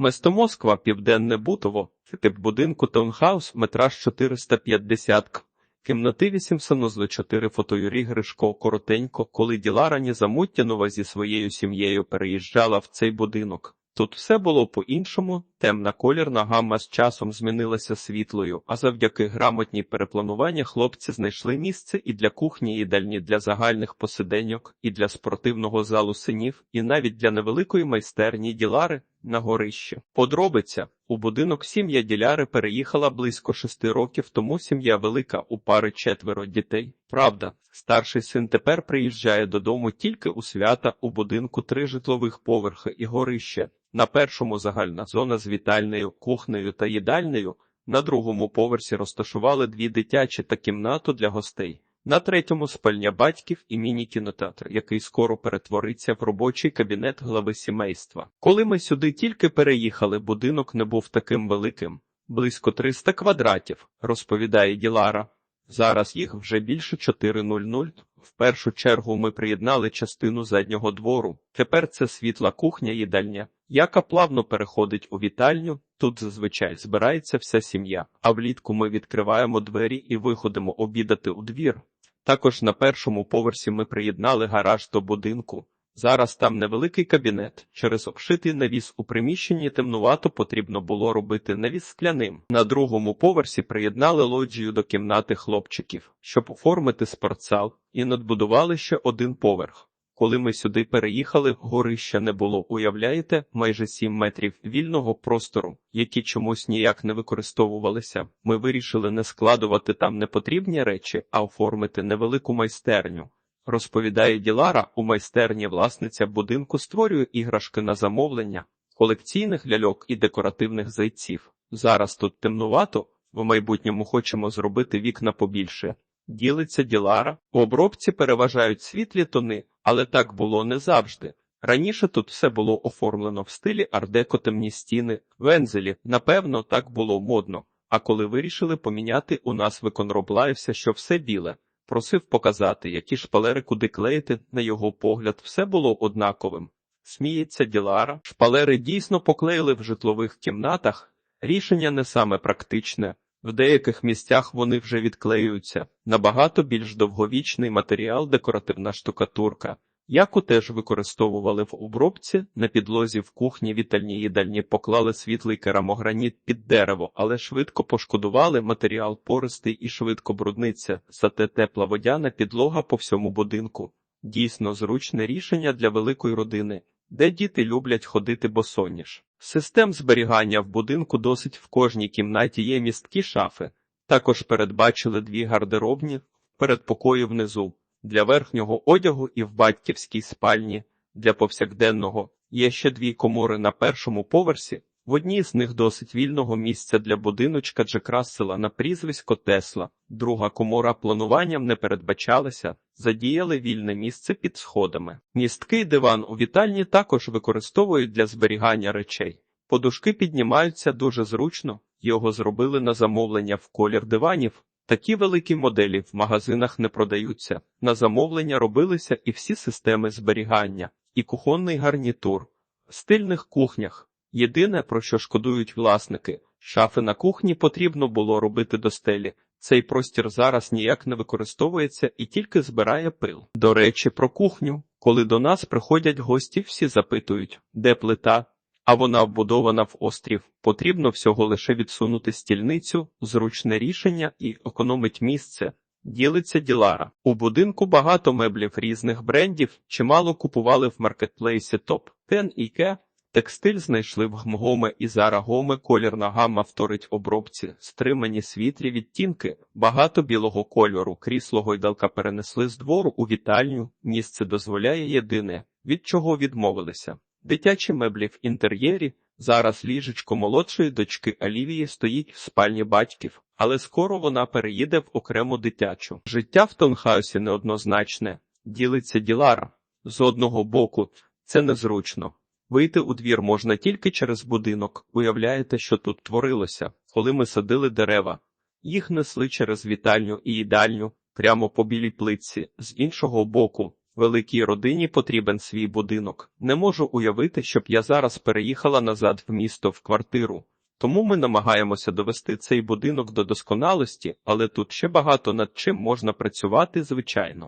Место Москва, Південне Бутово, тип будинку таунхаус, метраж 450 к. Кімнати 8 санузли 4 фото Юрій Гришко коротенько, коли Ділара Нізамуттянова зі своєю сім'єю переїжджала в цей будинок. Тут все було по-іншому, темна колірна гамма з часом змінилася світлою, а завдяки грамотній переплануванні хлопці знайшли місце і для кухні, їдальні для загальних посиденьок, і для спортивного залу синів, і навіть для невеликої майстерні Ділари на горищі. Подробиця. У будинок сім'я Діляри переїхала близько шести років, тому сім'я велика, у пари четверо дітей. Правда, старший син тепер приїжджає додому тільки у свята у будинку три житлових поверхи і горище. На першому загальна зона з вітальнею, кухнею та їдальнею. На другому поверсі розташували дві дитячі та кімнату для гостей. На третьому спальня батьків і міні-кінотеатр, який скоро перетвориться в робочий кабінет глави сімейства. Коли ми сюди тільки переїхали, будинок не був таким великим, близько 300 квадратів, розповідає Ділара. Зараз їх вже більше 400. В першу чергу ми приєднали частину заднього двору. Тепер це світла кухня їдальня, яка плавно переходить у вітальню. Тут зазвичай збирається вся сім'я, а влітку ми відкриваємо двері і виходимо обідати у двір. Також на першому поверсі ми приєднали гараж до будинку. Зараз там невеликий кабінет. Через обшитий навіс у приміщенні темнувато потрібно було робити навіс скляним. На другому поверсі приєднали лоджію до кімнати хлопчиків, щоб оформити спортзал, і надбудували ще один поверх. Коли ми сюди переїхали, горища не було, уявляєте, майже сім метрів вільного простору, які чомусь ніяк не використовувалися. Ми вирішили не складувати там непотрібні речі, а оформити невелику майстерню. Розповідає Ділара, у майстерні власниця будинку створює іграшки на замовлення, колекційних ляльок і декоративних зайців. Зараз тут темнувато, в майбутньому хочемо зробити вікна побільше. Ділиться Ділара. У обробці переважають світлі тони, але так було не завжди. Раніше тут все було оформлено в стилі ардеко темні стіни, вензелі, напевно, так було модно. А коли вирішили поміняти, у нас виконроб лаявся, що все біле. Просив показати, які шпалери куди клеїти, на його погляд, все було однаковим. Сміється Ділара. Шпалери дійсно поклеїли в житлових кімнатах. Рішення не саме практичне. В деяких місцях вони вже відклеюються. Набагато більш довговічний матеріал декоративна штукатурка, яку теж використовували в обробці, на підлозі в кухні вітальні їдальні поклали світлий керамограніт під дерево, але швидко пошкодували матеріал пористий і швидко брудниться, зате тепла водяна підлога по всьому будинку. Дійсно зручне рішення для великої родини, де діти люблять ходити босоніж. Систем зберігання в будинку досить в кожній кімнаті є місткі шафи. Також передбачили дві гардеробні передпокої внизу для верхнього одягу і в батьківській спальні. Для повсякденного є ще дві комори на першому поверсі. В одній з них досить вільного місця для будиночка Джек Рассела на прізвисько Тесла. Друга комора плануванням не передбачалася, задіяли вільне місце під сходами. Місткий диван у вітальні також використовують для зберігання речей. Подушки піднімаються дуже зручно, його зробили на замовлення в колір диванів. Такі великі моделі в магазинах не продаються. На замовлення робилися і всі системи зберігання, і кухонний гарнітур. В стильних кухнях. Єдине, про що шкодують власники, шафи на кухні потрібно було робити до стелі. Цей простір зараз ніяк не використовується і тільки збирає пил. До речі, про кухню. Коли до нас приходять гості, всі запитують, де плита, а вона вбудована в острів. Потрібно всього лише відсунути стільницю, зручне рішення і економить місце. Ділиться Ділара. У будинку багато меблів різних брендів, чимало купували в маркетплейсі Топ Тен і Ке. Текстиль знайшли в Гмгоме і Зара Гоме, колірна гамма вторить обробці, стримані світлі відтінки, багато білого кольору, крісло гойдалка перенесли з двору у вітальню, місце дозволяє єдине, від чого відмовилися. Дитячі меблі в інтер'єрі, зараз ліжечко молодшої дочки Алівії стоїть в спальні батьків, але скоро вона переїде в окрему дитячу. Життя в Тонхаусі неоднозначне, ділиться Ділара. З одного боку, це незручно. Вийти у двір можна тільки через будинок. Уявляєте, що тут творилося, коли ми садили дерева. Їх несли через вітальню і їдальню, прямо по білій плитці. З іншого боку, Великій родині потрібен свій будинок. Не можу уявити, щоб я зараз переїхала назад в місто в квартиру. Тому ми намагаємося довести цей будинок до досконалості, але тут ще багато над чим можна працювати, звичайно.